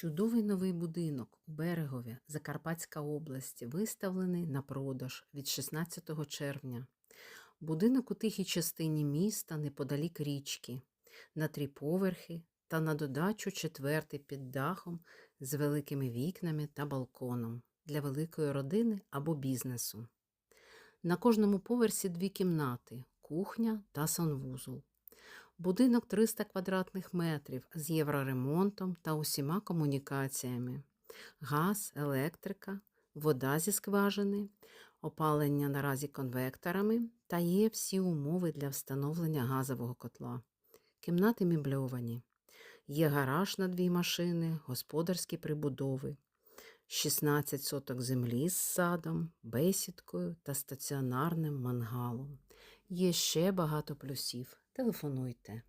Чудовий новий будинок у Берегові, Закарпатська область, виставлений на продаж від 16 червня. Будинок у тихій частині міста неподалік річки, на три поверхи та на додачу четвертий під дахом з великими вікнами та балконом для великої родини або бізнесу. На кожному поверсі дві кімнати, кухня та санвузол. Будинок 300 квадратних метрів з євроремонтом та усіма комунікаціями. Газ, електрика, вода зі скважини, опалення наразі конвекторами та є всі умови для встановлення газового котла. Кімнати мебльовані. Є гараж на дві машини, господарські прибудови, 16 соток землі з садом, бесідкою та стаціонарним мангалом. Є ще багато плюсів. Телефонуйте.